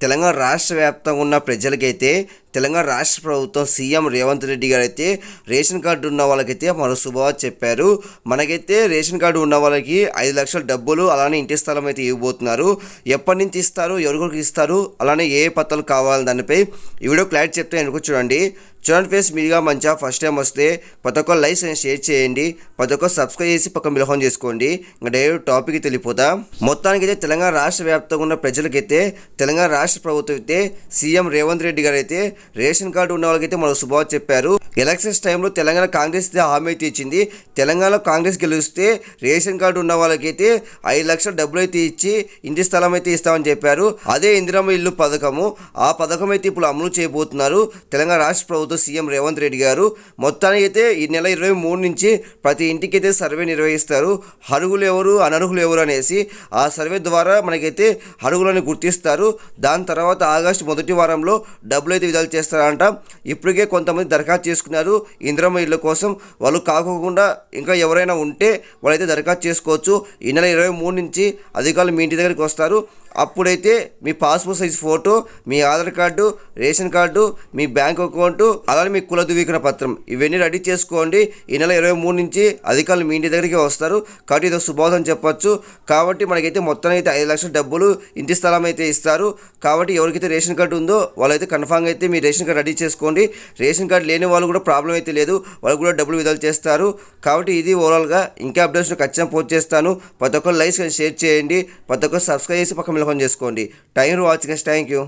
తెలంగాణ రాష్ట్ర వ్యాప్తంగా ఉన్న ప్రజలకైతే తెలంగాణ రాష్ట్ర ప్రభుత్వం సీఎం రేవంత్ రెడ్డి గారు అయితే రేషన్ కార్డు ఉన్న వాళ్ళకైతే మరో శుభవార్త చెప్పారు. మనకైతే రేషన్ కార్డు ఉన్న వాళ్ళకి ఐదు లక్షల డబ్బులు అలానే ఇంటి స్థలం అయితే ఇవ్వబోతున్నారు. ఎప్పటి నుంచి ఇస్తారు ఎవరికి ఇస్తారు అలానే ఏ పత్రాలు కావాలి దానిపై ఈ వీడియో క్లారిటీ చెప్తే ఎందుకు చూడండి. చూడండి ఫేస్ మీరుగా మంచిగా ఫస్ట్ టైం వస్తే ప్రతి ఒక్క లైక్స్ అండ్ షేర్ చేయండి. ప్రతి ఒక్క సబ్స్క్రైబ్ చేసి పక్క మిలహం చేసుకోండి. ఇంకా డైరెక్ట్ టాపిక్ తెలియపోతా మొత్తానికి అయితే తెలంగాణ రాష్ట్ర వ్యాప్తంగా ఉన్న ప్రజలకైతే తెలంగాణ రాష్ట్ర ప్రభుత్వం అయితే సీఎం రేవంత్ రెడ్డి గారు అయితే రేషన్ కార్డు ఉన్న వాళ్ళకైతే మనకు శుభవార్త చెప్పారు. ఎలక్షన్స్ టైంలో తెలంగాణ కాంగ్రెస్ హామీ అయితే ఇచ్చింది. తెలంగాణలో కాంగ్రెస్ గెలిస్తే రేషన్ కార్డు ఉన్న వాళ్ళకైతే ఐదు లక్షల డబ్బులు అయితే ఇచ్చి ఇంటి స్థలం అయితే ఇస్తామని చెప్పారు. అదే ఇందిరమ్మ ఇల్లు పథకము. ఆ పథకం అయితే ఇప్పుడు అమలు చేయబోతున్నారు తెలంగాణ రాష్ట్ర ప్రభుత్వం సీఎం రేవంత్ రెడ్డి గారు. మొత్తానికి అయితే ఈ నెల ఇరవై మూడు నుంచి ప్రతి ఇంటికైతే సర్వే నిర్వహిస్తారు. అర్హులు ఎవరు అనర్హులు ఎవరు అనేసి ఆ సర్వే ద్వారా మనకైతే అర్హులను గుర్తిస్తారు. దాని తర్వాత ఆగస్టు మొదటి వారంలో డబ్బులు అయితే విడుదల చేస్తారంట. ఇప్పటికే కొంతమంది దరఖాస్తు చేసుకున్నారు. ఇందిరమ్మ ఇళ్ళ కోసం వాళ్ళు కాకోకుండా ఇంకా ఎవరైనా ఉంటే వాళ్ళైతే దరఖాస్తు చేసుకోవచ్చు. ఈ నెల ఇరవై మూడు నుంచి అధికారులు మీ ఇంటి దగ్గరికి వస్తారు. అప్పుడైతే మీ పాస్పోర్ట్ సైజ్ ఫోటో మీ ఆధార్ కార్డు రేషన్ కార్డు మీ బ్యాంక్ అకౌంట్ అలానే మీ కుల ధృవీకరణ పత్రం. ఇవన్నీ రెడీ చేసుకోండి. ఈ నెల ఇరవై మూడు నుంచి అధికారులు మీ ఇంటి దగ్గరికి వస్తారు. కాబట్టి ఇది శుభోదం చెప్పొచ్చు. కాబట్టి మనకైతే మొత్తం అయితే ఐదు లక్షల డబ్బులు ఇంటి స్థలం అయితే ఇస్తారు. కాబట్టి ఎవరికైతే రేషన్ కార్డు ఉందో వాళ్ళైతే కన్ఫామ్గా అయితే మీ రేషన్ కార్డు రెడీ చేసుకోండి. రేషన్ కార్డు లేని వాళ్ళు కూడా ప్రాబ్లం అయితే లేదు. వాళ్ళు కూడా డబ్బులు విడుదల చేస్తారు. కాబట్టి ఇది ఓవరాల్గా ఇంకా అప్డేట్స్ ఖచ్చితంగా పోస్ట్ చేస్తాను. ప్రతి ఒక్కరు లైక్స్ షేర్ చేయండి. ప్రతి ఒక్కరు సబ్స్క్రైబ్ చేసి పక్కన మిలకం చేసుకోండి. Time you watching thank you